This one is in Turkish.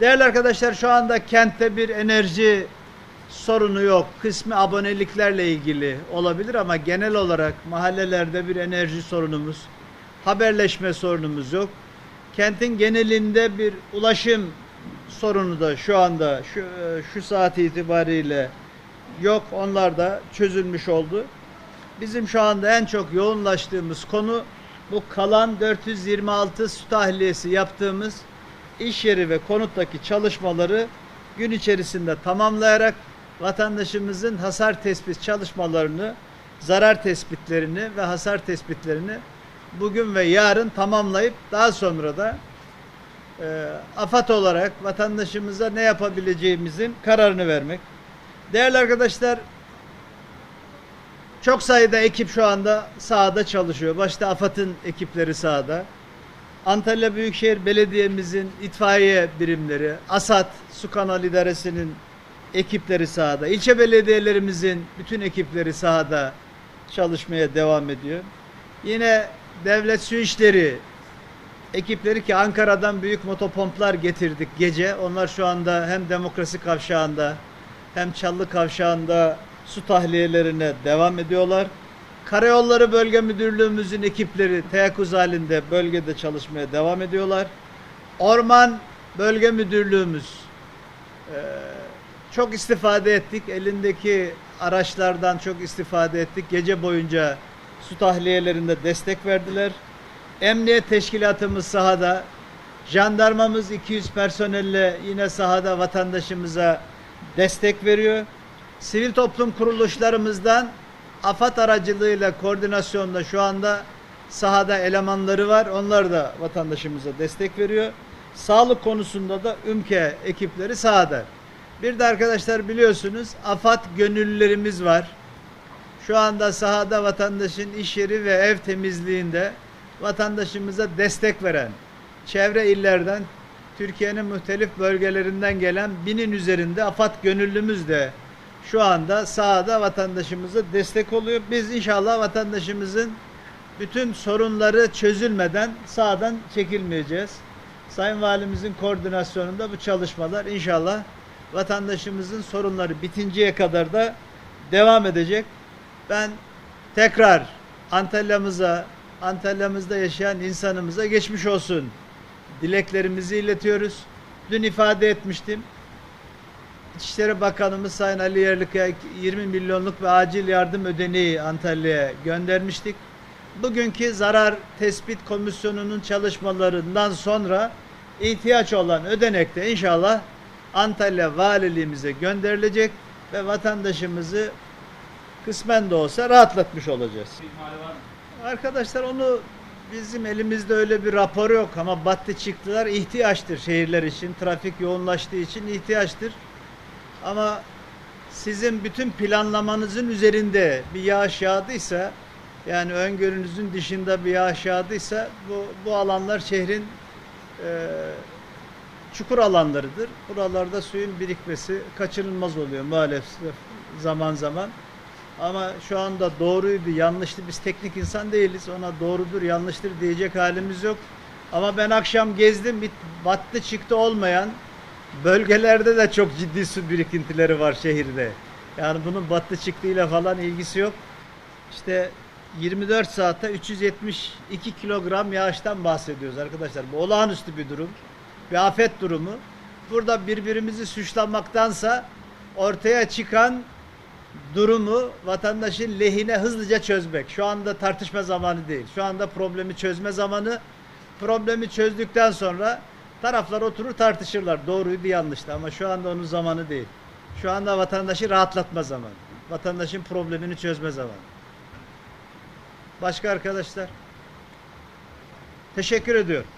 Değerli arkadaşlar şu anda kentte bir enerji sorunu yok. Kısmi aboneliklerle ilgili olabilir ama genel olarak mahallelerde bir enerji sorunumuz, haberleşme sorunumuz yok. Kentin genelinde bir ulaşım sorunu da şu anda şu, şu saat itibariyle yok. Onlar da çözülmüş oldu. Bizim şu anda en çok yoğunlaştığımız konu bu kalan 426 su tahliyesi yaptığımız iş yeri ve konuttaki çalışmaları gün içerisinde tamamlayarak vatandaşımızın hasar tespit çalışmalarını, zarar tespitlerini ve hasar tespitlerini bugün ve yarın tamamlayıp daha sonra da e, AFAD olarak vatandaşımıza ne yapabileceğimizin kararını vermek. Değerli arkadaşlar, çok sayıda ekip şu anda sahada çalışıyor. Başta AFAD'ın ekipleri sahada. Antalya Büyükşehir Belediye'mizin itfaiye birimleri, ASAD, Su Kanalı İdaresi'nin ekipleri sahada. İlçe belediyelerimizin bütün ekipleri sahada çalışmaya devam ediyor. Yine devlet su işleri ekipleri ki Ankara'dan büyük motopomplar getirdik gece. Onlar şu anda hem Demokrasi Kavşağı'nda hem Çallı Kavşağı'nda su tahliyelerine devam ediyorlar. Karayolları Bölge Müdürlüğümüzün ekipleri teyakkuz halinde bölgede çalışmaya devam ediyorlar. Orman Bölge Müdürlüğümüz eee, çok istifade ettik. Elindeki araçlardan çok istifade ettik. Gece boyunca su tahliyelerinde destek verdiler. Emniyet teşkilatımız sahada. Jandarmamız 200 personelle yine sahada vatandaşımıza destek veriyor. Sivil toplum kuruluşlarımızdan AFAD aracılığıyla koordinasyonda şu anda sahada elemanları var. Onlar da vatandaşımıza destek veriyor. Sağlık konusunda da ÜMKE ekipleri sahada. Bir de arkadaşlar biliyorsunuz AFAD gönüllülerimiz var. Şu anda sahada vatandaşın iş yeri ve ev temizliğinde vatandaşımıza destek veren çevre illerden Türkiye'nin muhtelif bölgelerinden gelen binin üzerinde AFAD gönüllümüz de şu anda sahada vatandaşımıza destek oluyor. Biz inşallah vatandaşımızın bütün sorunları çözülmeden sahadan çekilmeyeceğiz. Sayın Valimizin koordinasyonunda bu çalışmalar inşallah vatandaşımızın sorunları bitinceye kadar da devam edecek. Ben tekrar Antalya'mıza, Antalya'mızda yaşayan insanımıza geçmiş olsun dileklerimizi iletiyoruz. Dün ifade etmiştim. İçişleri Bakanımız Sayın Ali Yerlikaya 20 milyonluk bir acil yardım ödeneği Antalya'ya göndermiştik. Bugünkü zarar tespit komisyonunun çalışmalarından sonra ihtiyaç olan ödenek de inşallah Antalya Valiliğimize gönderilecek ve vatandaşımızı kısmen de olsa rahatlatmış olacağız. Arkadaşlar onu bizim elimizde öyle bir rapor yok ama battı çıktılar ihtiyaçtır şehirler için. Trafik yoğunlaştığı için ihtiyaçtır. Ama sizin bütün planlamanızın üzerinde bir yağış yağdıysa yani öngörünüzün dışında bir yağış yağdıysa bu, bu alanlar şehrin e, çukur alanlarıdır. Buralarda suyun birikmesi kaçınılmaz oluyor maalesef zaman zaman. Ama şu anda doğruydu, yanlıştı. Biz teknik insan değiliz. Ona doğrudur, yanlıştır diyecek halimiz yok. Ama ben akşam gezdim. Bir battı çıktı olmayan bölgelerde de çok ciddi su birikintileri var şehirde. Yani bunun battı çıktığıyla falan ilgisi yok. İşte 24 saatte 372 kilogram yağıştan bahsediyoruz arkadaşlar. Bu olağanüstü bir durum. Bir afet durumu. Burada birbirimizi suçlamaktansa ortaya çıkan durumu vatandaşın lehine hızlıca çözmek. Şu anda tartışma zamanı değil. Şu anda problemi çözme zamanı. Problemi çözdükten sonra taraflar oturur tartışırlar. Doğruydu yanlıştı ama şu anda onun zamanı değil. Şu anda vatandaşı rahatlatma zamanı. Vatandaşın problemini çözme zamanı. Başka arkadaşlar? Teşekkür ediyorum.